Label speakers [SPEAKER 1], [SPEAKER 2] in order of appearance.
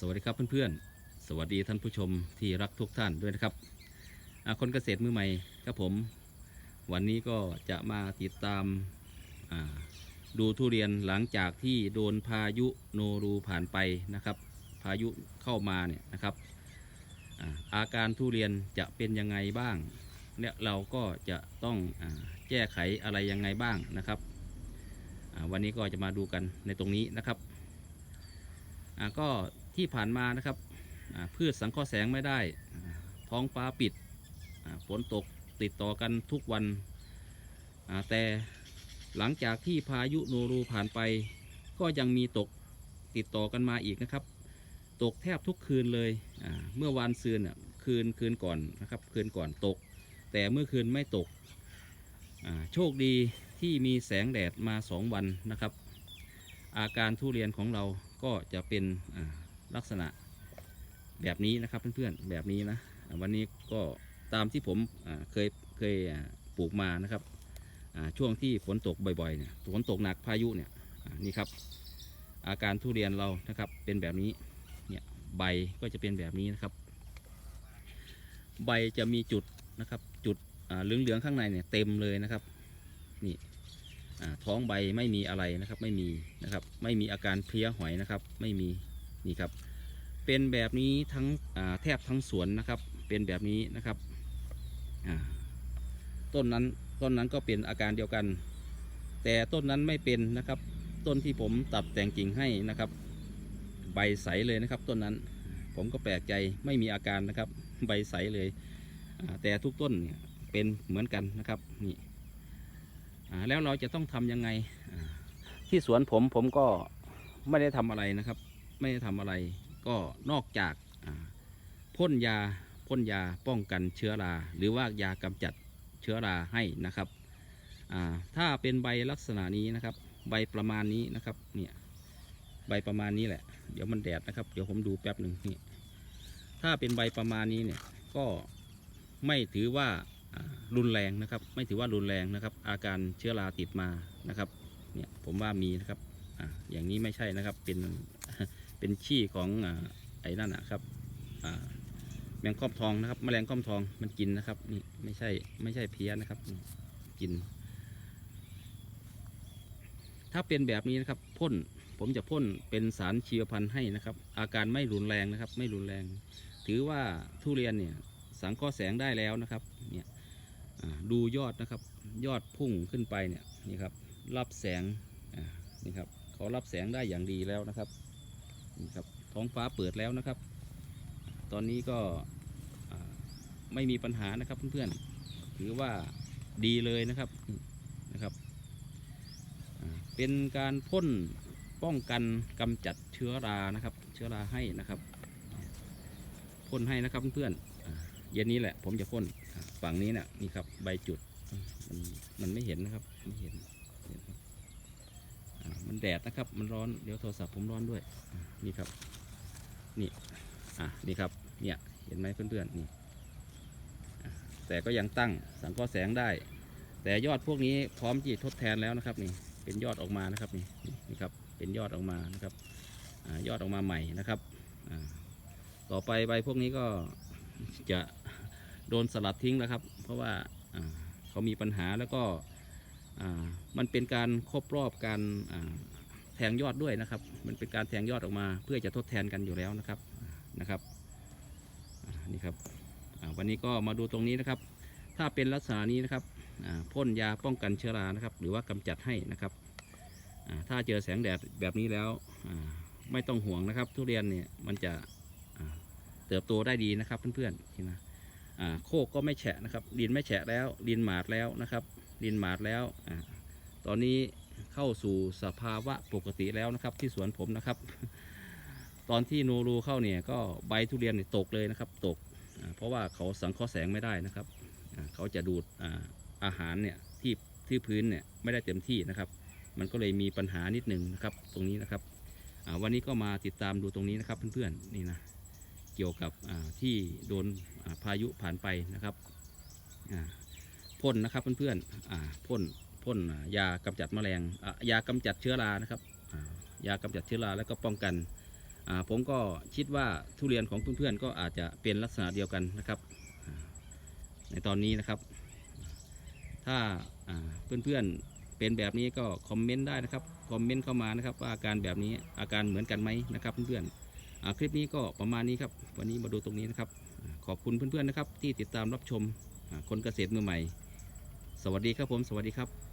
[SPEAKER 1] สวัสดีครับเพื่อนๆ สวัสดีท่านผู้ชมที่รักทุกท่านด้วยนะครับคนเกษตรมือใหม่ครับผม วันนี้ก็จะมาติดตามดูทุเรียนหลังจากที่โดนพายุโนรูผ่านไปนะครับ พายุเข้ามาเนี่ยนะครับอาอาการทุเรียนจะเป็นยังไงบ้างเนี่ยเราก็จะต้องอแก้ไขอะไรยังไงบ้างนะครับ วันนี้ก็จะมาดูกันในตรงนี้นะครับก็ ที่ผ่านมานะครับพืชสังเคราะห์แสงไม่ได้ ท้องฟ้าปิดฝนตกติดต่อกันทุกวันแต่หลังจากที่พายุโนรูผ่านไป ก็ยังมีตกติดต่อกันมาอีกนะครับ ตกแทบทุกคืนเลยเมื่อวานซืนน่ะคืนคืนก่อนนะครับ คืนก่อนตก แต่เมื่อคืนไม่ตกโชคดีที่มีแสงแดดมาสองวันนะครับ อาการทุเรียนของเราก็จะเป็น ลักษณะแบบนี้นะครับเพื่อนๆแบบนี้นะวันนี้ก็ตามที่ผมเคยเคยปลูกมานะครับช่วงที่ฝนตกบ่อยๆเนี่ยฝนตกหนักพายุเนี่ยนี่ครับ อาการทุเรียนเรานะครับเป็นแบบนี้เนี่ยใบก็จะเป็นแบบนี้นะครับ ใบจะมีจุดนะครับจุดเหลืองๆข้างในเนี่ยเต็มเลยนะครับนี่ท้องใบไม่มีอะไรนะครับไม่มีนะครับไม่มีอาการเพลี้ยหอยนะครับไม่มี นี่ครับ เป็นแบบนี้ทั้งแทบทั้งสวนนะครับ เป็นแบบนี้นะครับต้นนั้นต้นนั้นก็เป็นอาการเดียวกัน แต่ต้นนั้นไม่เป็นนะครับ ต้นที่ผมตัดแต่งกิ่งให้นะครับ ใบใสเลยนะครับ ต้นนั้นผมก็แปลกใจไม่มีอาการนะครับ ใบใสเลย แต่ทุกต้นเนี่ยเป็นเหมือนกันนะครับนี่แล้วเราจะต้องทำยังไงที่สวนผมผมก็ไม่ได้ทำอะไรนะครับ ไม่ได้ทำอะไร ก็นอกจากพ่นยาพ่นยาป้องกันเชื้อรา หรือว่ายากำจัดเชื้อราให้นะครับถ้าเป็นใบลักษณะนี้นะครับ ใบประมาณนี้นะครับเนี่ยใบประมาณนี้แหละ เดี๋ยวมันแดดนะครับ เดี๋ยวผมดูแป๊บหนึ่งนี่ถ้าเป็นใบประมาณนี้เนี่ยก็ไม่ถือว่ารุนแรงนะครับ ไม่ถือว่ารุนแรงนะครับ อาการเชื้อราติดมานะครับ เนี่ยผมว่ามีนะครับออย่างนี้ไม่ใช่นะครับเป็น เป็นขี้ของอไอ้นั่นนะครับแมงค่อมทองนะครับ แมลงค่อมทองมันกินนะครับนี่ไม่ใช่ไม่ใช่เพี้ยนะครับกิน ถ้าเป็นแบบนี้นะครับพ่นผมจะพ่นเป็นสารชีวพันธุ์ให้นะครับ อาการไม่รุนแรงนะครับ ไม่รุนแรง ถือว่าทุเรียนเนี่ยสังเคราะห์แสงได้แล้วนะครับเนี่ยดูยอดนะครับ ยอดพุ่งขึ้นไปเนี่ยนี่ครับรับแสงนี่ครับเขารับแสงได้อย่างดีแล้วนะครับ นี่ครับท้องฟ้าเปิดแล้วนะครับ ตอนนี้ก็ไม่มีปัญหานะครับเพื่อนๆถือว่าดีเลยนะครับนะครับเป็นการพ่นป้องกันกำจัดเชื้อรานะครับ เชื้อราให้นะครับพ่นให้นะครับเพื่อนๆเย็นนี้แหละ ผมจะพ่นฝั่งนี้นี่ยนี่ครับใบจุดมันมันไม่เห็นนะครับไม่เห็นมันแดดนะครับ มันร้อนเดี๋ยวโทรศัพท์ผมร้อนด้วย นี่ครับ นี่ อะ นี่ครับ เนี่ย เห็นไหมเพื่อนๆ นี่ แต่ก็ยังตั้งสังเคราะห์แสงได้ แต่ยอดพวกนี้พร้อมที่จะทดแทนแล้วนะครับ นี่ เป็นยอดออกมานะครับ นี่ นี่ครับ เป็นยอดออกมานะครับอยอดออกมาใหม่นะครับ ต่อไปใบพวกนี้ก็จะโดนสลัดทิ้งแล้วครับ เพราะว่าเขามีปัญหาแล้วก็มันเป็นการครบรอบการ งยอดด้วยนะครับ มันเป็นการแทงยอดออกมา เพื่อจะทดแทนกันอยู่แล้วนะครับนะครับนี่ครับวันนี้ก็มาดูตรงนี้นะครับ ถ้าเป็นลักษณะนี้นะครับพ่นยาป้องกันเชื้อรานะครับ หรือว่ากำจัดให้นะครับถ้าเจอแสงแดดแบบนี้แล้วไม่ต้องห่วงนะครับ ทุเรียนเนี่ยมันจะเติบโตได้ดีนะครับเพื่อนๆที่นะโคกก็ไม่แฉะนะครับดินไม่แฉะแล้วดินหมาดแล้วนะครับ ดินหมาดแล้วอตอนนี้ เข้าสู่สภาวะปกติแล้วนะครับที่สวนผมนะครับ ตอนที่โนรูเข้าเนี่ยก็ใบทุเรียนเนี่ยตกเลยนะครับตก เพราะว่าเขาสังเคราะห์แสงไม่ได้นะครับ เขาจะดูดอาหารเนี่ยที่ที่พื้นเนี่ยไม่ได้เต็มที่นะครับ มันก็เลยมีปัญหานิดหนึงนะครับตรงนี้นะครับวันนี้ก็มาติดตามดูตรงนี้นะครับเพื่อนๆนี่นะเกี่ยวกับที่โดนพายุผ่านไปนะครับพ่นนะครับเพื่อนๆพ่น พ่นยากำจัดแมลงยากำจัดเชื้อรานะครับยากำจัดเชื้อราแล้วก็ป้องกันผมก็คิดว่าทุเรียนของเพื่อนๆก็อาจจะเป็นลักษณะเดียวกันนะครับ ในตอนนี้นะครับ ถ้าอ่าเพื่อนๆเป็นแบบนี้ก็คอมเมนต์ได้นะครับคอมเมนต์เข้ามานะครับว่าอาการแบบนี้อาการเหมือนกันไหมนะครับเพื่อนๆอ่าคลิปนี้ก็ประมาณนี้ครับ วันนี้มาดูตรงนี้นะครับ ขอบคุณเพื่อนๆนะครับ ที่ติดตามรับชมคนเกษตรมือใหม่ สวัสดีครับผม สวัสดีครับ